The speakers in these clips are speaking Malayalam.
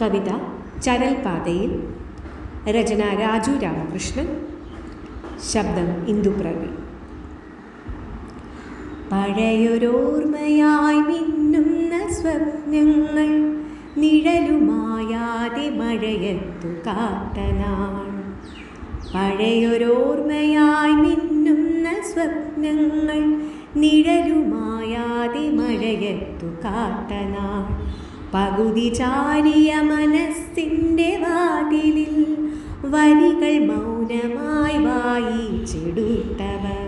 കവിത ചരൽപാതയിൽ രചന രാജു രാമകൃഷ്ണൻ ശബ്ദം ഇന്ദുപ്രവി പഴയൊരോർമ്മയായി മിന്നുന്ന സ്വപ്നങ്ങൾ നിഴലുമായാതെ മഴയത്തു കാട്ടനാൾ. പഴയൊരോർമ്മയായി മിന്നുന്ന സ്വപ്നങ്ങൾ നിഴലുമായാതെ മഴയത്തു കാട്ടനാൾ. പകുതി ചാരിയ മനസ്സിന്റെ വാതിലിൽ വരികൾ മൗനമായി വായിച്ചെടുത്തവർ.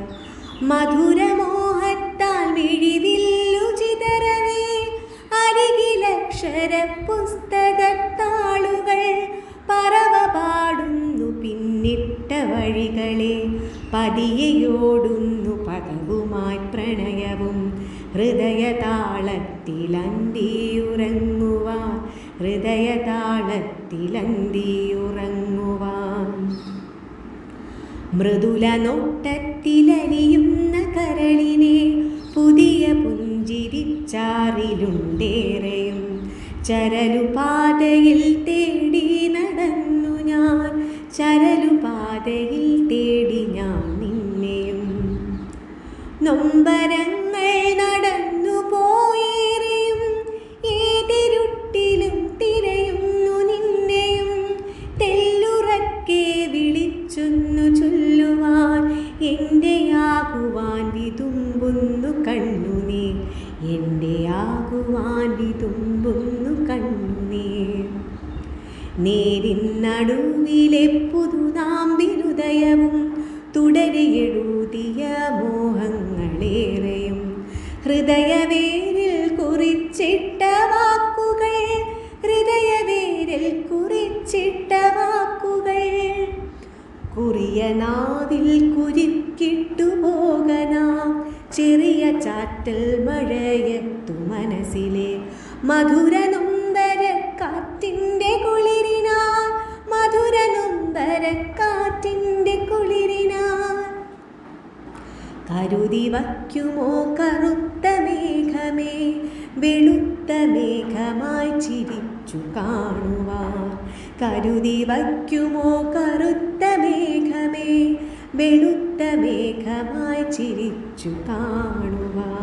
മധുരമോഹത്താൽ മിഴിവില്ലു ചിതറവേ അരികിലക്ഷര പുസ്തകത്താളുകൾ പതിയെയോടുന്നു പകവുമായി പ്രണയവും ഹൃദയതാളത്തിലന്തിയുറങ്ങുവാൻ ഹൃദയതാളത്തിലന്തിയുറങ്ങുവാൻ. മൃദുല നോട്ടത്തിലലിയുന്ന കരളിനെ പുതിയ പുഞ്ചിരിച്ചാറിലുണ്ടേറെയും ചരലുപാതയിൽ തേടി നടന്നു ഞാൻ ചരലുപാതയിൽ നൊമ്പരങ്ങൾ നടന്നു പോയേറെയും ഏതിരുട്ടിലും തിരയുന്നു നിന്നെയും. തെല്ലുറക്കെ വിളിച്ചൊന്നു ചൊല്ലുവാൻ എന്റെ വിതുമ്പുന്നു കണ്ണുനീർ എന്റെ വിതുമ്പുന്നു കണ്ണുനീർ നേരിൻ നടുവിലെ പുതുനാമ്പിനുദയവും ഹൃദയവേരിൽ കുറിച്ചിട്ട വാക്കുകൾ ഹൃദയവേരിൽ കുറിച്ചിട്ട വാക്കുകൾ. കുറിയനാതിൽ കുരുക്കിട്ടു പോകനാം ചെറിയ ചാറ്റൽ മഴയത്തു മനസ്സിലെ മധുര കരുതി വയ്ക്കുമോ കറുത്ത മേഘമേ? വെളുത്ത മേഘമായി ചിരിച്ചു കാണുവാൻ. കരുതി വയ്ക്കുമോ കറുത്ത മേഘമേ? വെളുത്ത മേഘമായി ചിരിച്ചു കാണുവാൻ.